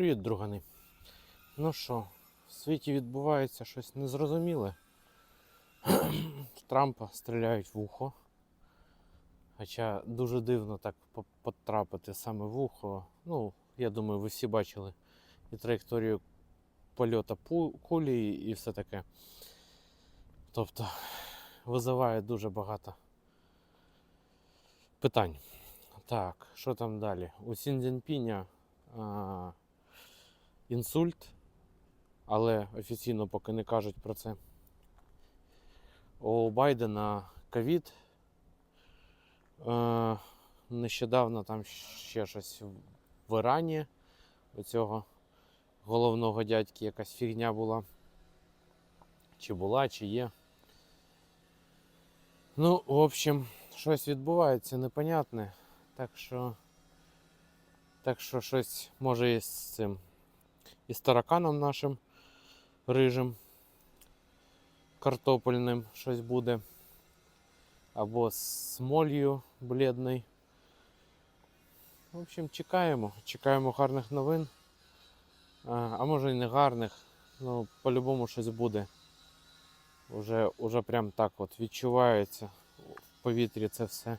Привіт, другани. Ну що, в світі відбувається щось незрозуміле. Трампа стріляють в ухо. Хоча дуже дивно так потрапити саме в ухо. Ну, я думаю, ви всі бачили і траєкторію польоту пу- кулі, і все таке. Тобто визиває дуже багато питань. Так, що там далі? У Сінзінпіня а, інсульт, але офіційно поки не кажуть про це. У Байдена ковід. Е, нещодавно там ще щось в Ірані. У цього головного дядьки якась фігня була. Чи була, чи є. Ну, в общем, щось відбувається непонятне. Так що. Так що щось може і з цим. І з тараканом нашим рижим картопельним щось буде. Або з смолью бледною. В общем, чекаємо. Чекаємо гарних новин. А, а може і не гарних. Ну, по-любому щось буде. Уже, уже прям так от відчувається в повітрі це все.